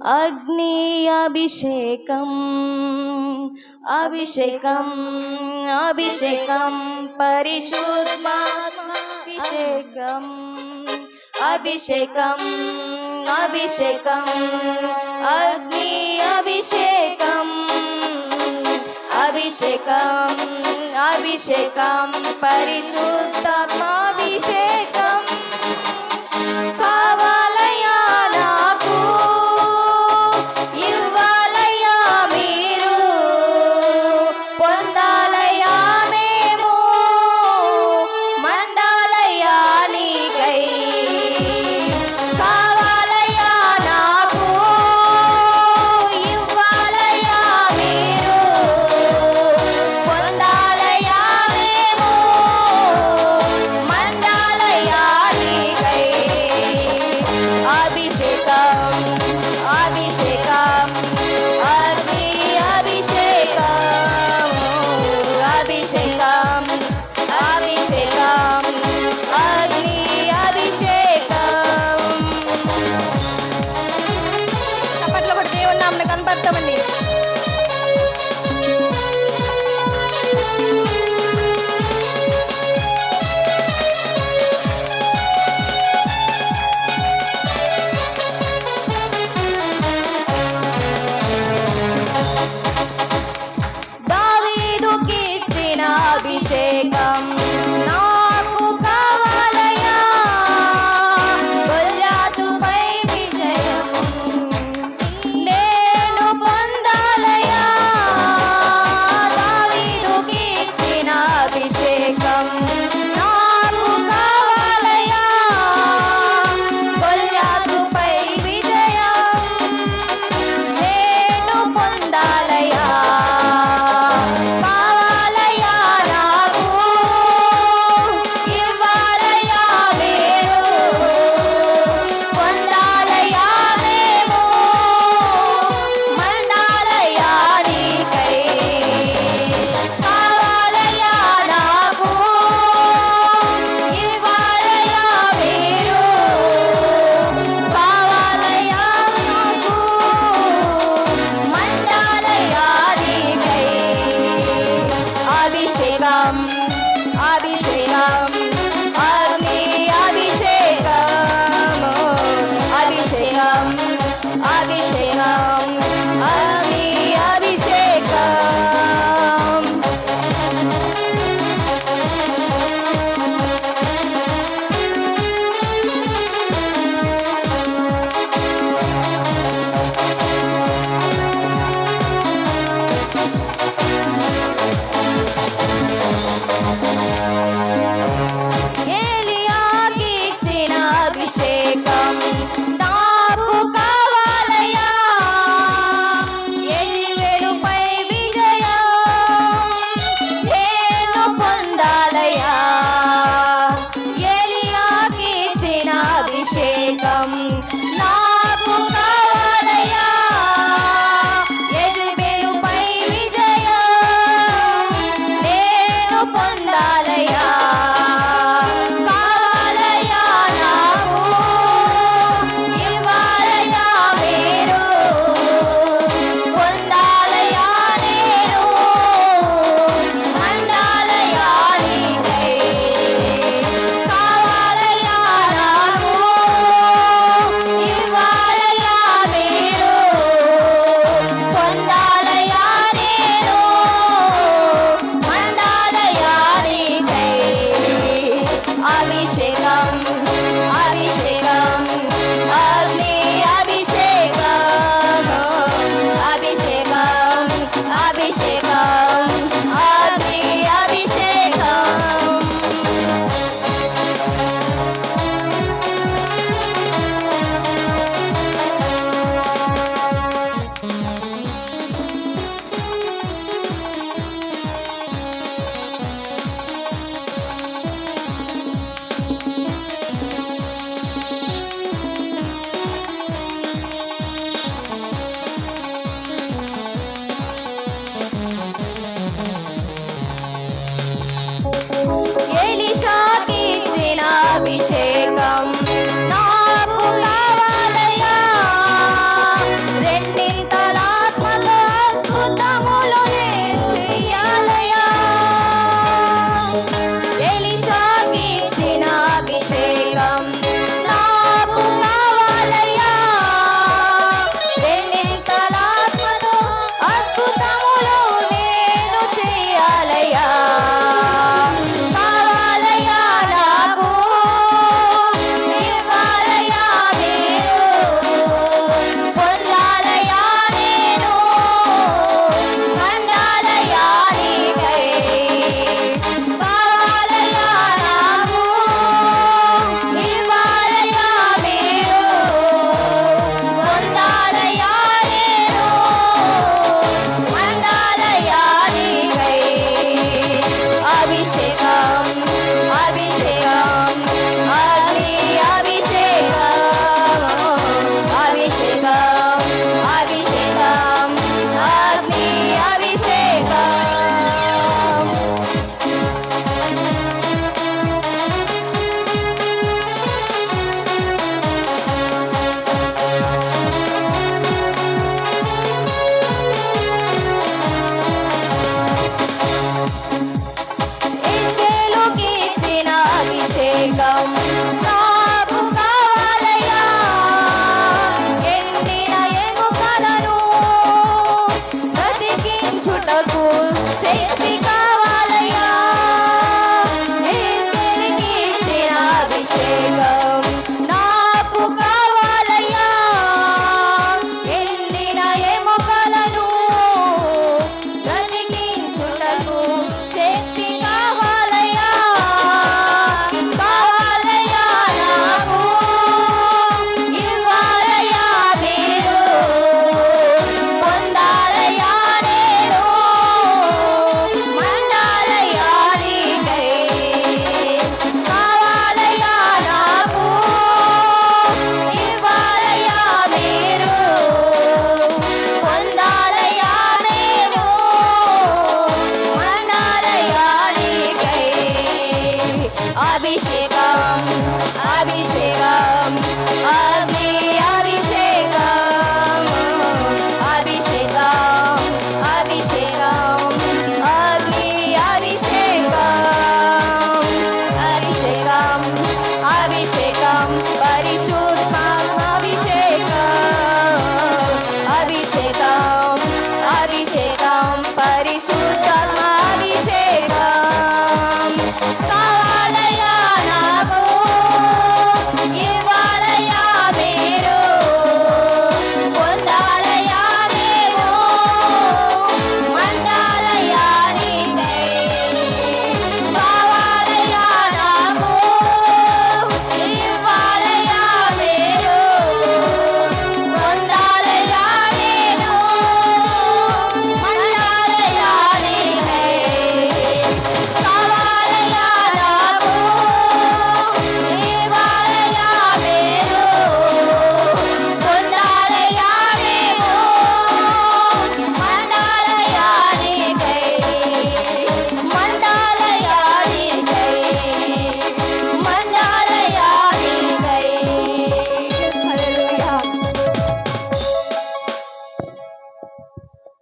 అగ్ని అభిషేకం అభిషేకం అభిషేకం పరిశుద్ధాభిషేకం అభిషేకం అభిషేకం అగ్ని అభిషేకం అభిషేకం అభిషేకం పరిశుద్ధమాభిషేకం